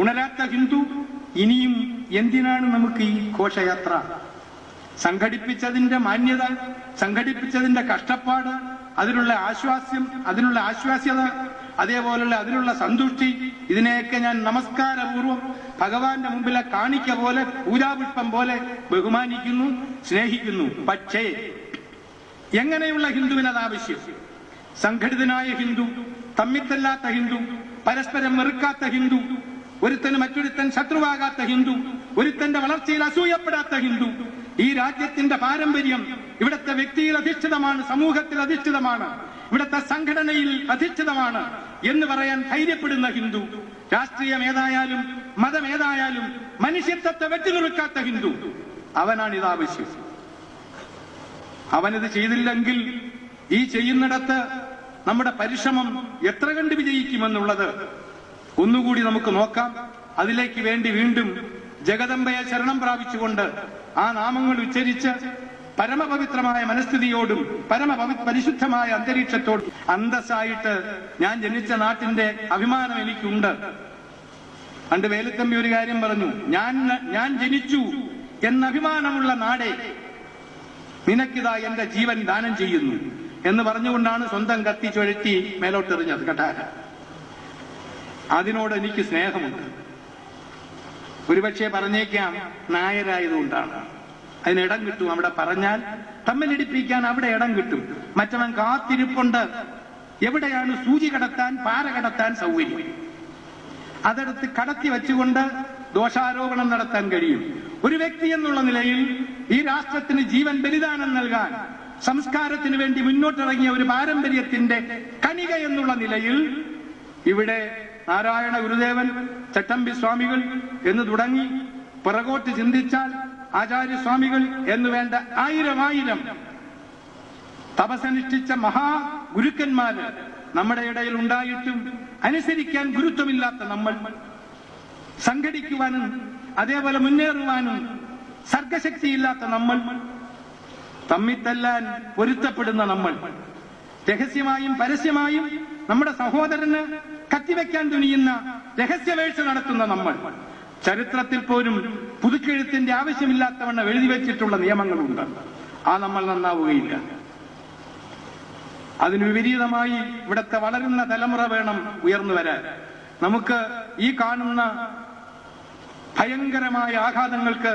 ഉണരാത്ത ഹിന്ദു ഇനിയും എന്തിനാണ് നമുക്ക് ഈ ഘോഷയാത്ര? സംഘടിപ്പിച്ചതിന്റെ മാന്യത സംഘടിപ്പിച്ചതിന്റെ കഷ്ടപ്പാട് അതിനുള്ള ആശ്വാസ്യം അതിനുള്ള ആശ്വാസ്യത അതേപോലുള്ള അതിനുള്ള സന്തുഷ്ടി ഇതിനെയൊക്കെ ഞാൻ നമസ്കാരപൂർവം ഭഗവാന്റെ മുമ്പിലെ കാണിക്ക പോലെ പൂജാപുഷ്പം പോലെ ബഹുമാനിക്കുന്നു സ്നേഹിക്കുന്നു. പക്ഷേ എങ്ങനെയുള്ള ഹിന്ദുവിനത് ആവശ്യം? സംഘടിതനായ ഹിന്ദു തമ്മിത്തല്ലാത്ത ഹിന്ദു പരസ്പരം വെറുക്കാത്ത ഹിന്ദു ഒരുത്തന് മറ്റൊരുത്തൻ ശത്രുവാകാത്ത ഹിന്ദു ഒരുത്തന്റെ വളർച്ചയിൽ അസൂയപ്പെടാത്ത ഹിന്ദു. ഈ രാജ്യത്തിന്റെ പാരമ്പര്യം ഇവിടുത്തെ വ്യക്തിയിൽ അധിഷ്ഠിതമാണ് സമൂഹത്തിൽ അധിഷ്ഠിതമാണ് ഇവിടുത്തെ സംഘടനയിൽ അധിഷ്ഠിതമാണ് എന്ന് പറയാൻ ധൈര്യപ്പെടുന്ന ഹിന്ദു രാഷ്ട്രീയം ഏതായാലും മതം ഏതായാലും മനുഷ്യത്വത്തെ വെട്ടിനുറുക്കാത്ത ഹിന്ദു. അവനാണ് ഇത് ആവശ്യം അവനിത് ചെയ്തില്ലെങ്കിൽ ഈ ചെയ്യുന്നിടത്ത് നമ്മുടെ പരിശ്രമം എത്ര കണ്ട് വിജയിക്കുമെന്നുള്ളത് ഒന്നുകൂടി നമുക്ക് നോക്കാം. അതിലേക്ക് വേണ്ടി വീണ്ടും ജഗദമ്പയെ ശരണം പ്രാപിച്ചുകൊണ്ട് ആ നാമങ്ങൾ ഉച്ചരിച്ച് പരമപവിത്രമായ മനസ്ഥിതിയോടും പരമപവി പരിശുദ്ധമായ അന്തരീക്ഷത്തോടും അന്തസ്സായിട്ട് ഞാൻ ജനിച്ച നാട്ടിന്റെ അഭിമാനം എനിക്കുണ്ട്. പണ്ട് വേലുത്തമ്പി ഒരു കാര്യം പറഞ്ഞു ഞാൻ ഞാൻ ജനിച്ചു എന്ന അഭിമാനമുള്ള നാടേ നിനക്കിതാ എന്റെ ജീവൻ ദാനം ചെയ്യുന്നു എന്ന് പറഞ്ഞുകൊണ്ടാണ് സ്വന്തം കത്തി ചുഴറ്റി മേലോട്ടെറിഞ്ഞത് കട്ടാര അതിനോട് എനിക്ക് സ്നേഹമുണ്ട്. ഒരുപക്ഷെ പറഞ്ഞേക്കാം നായരായതുകൊണ്ടാണ്. അതിന് ഇടം കിട്ടും അവിടെ പറഞ്ഞാൽ തമ്മിലിടിപ്പിക്കാൻ അവിടെ ഇടം കിട്ടും. മറ്റവൻ കാത്തിരിപ്പുണ്ട്. എവിടെയാണ് സൂചി കടത്താൻ പാര കടത്താൻ സൗകര്യം? അതെടുത്ത് കടത്തി വെച്ചുകൊണ്ട് ദോഷാരോപണം നടത്താൻ കഴിയും. ഒരു വ്യക്തി എന്നുള്ള നിലയിൽ ഈ രാഷ്ട്രത്തിന് ജീവൻ ബലിദാനം നൽകാൻ സംസ്കാരത്തിന് വേണ്ടി മുന്നോട്ടിറങ്ങിയ ഒരു പാരമ്പര്യത്തിന്റെ കണിക എന്നുള്ള നിലയിൽ ഇവിടെ നാരായണ ഗുരുദേവൻ ചട്ടമ്പി സ്വാമികൾ എന്ന് തുടങ്ങി പിറകോട്ട് ചിന്തിച്ചാൽ ആചാര്യസ്വാമികൾ എന്ന് വേണ്ട ആയിരം ആയിരം തപസനുഷ്ഠിച്ച മഹാ ഗുരുക്കന്മാര് നമ്മുടെ ഇടയിൽ ഉണ്ടായിട്ടും അനുസരിക്കാൻ ഗുരുത്വമില്ലാത്ത നമ്മൾ. സംഘടിക്കുവാനും അതേപോലെ മുന്നേറുവാനും സർഗശക്തിയില്ലാത്ത നമ്മൾ. തമ്മിത്തല്ലാൻ പൊരുത്തപ്പെടുന്ന നമ്മൾ. രഹസ്യമായും പരസ്യമായും നമ്മുടെ സഹോദരന് കത്തിവെക്കാൻ തുനിയുന്ന രഹസ്യവേഴ്ച നടത്തുന്ന നമ്മൾ. ചരിത്രത്തിൽ പോലും പുതുക്കെഴുത്തിന്റെ ആവശ്യമില്ലാത്തവണ്ണം എഴുതി വെച്ചിട്ടുള്ള നിയമങ്ങളുണ്ട്. ആ നമ്മൾ നന്നാവുകയില്ല. അതിന് വിപരീതമായി ഇവിടത്തെ വളരുന്ന തലമുറ വേണം ഉയർന്നു വരാൻ. നമുക്ക് ഈ കാണുന്ന ഭയങ്കരമായ ആഘാതങ്ങൾക്ക്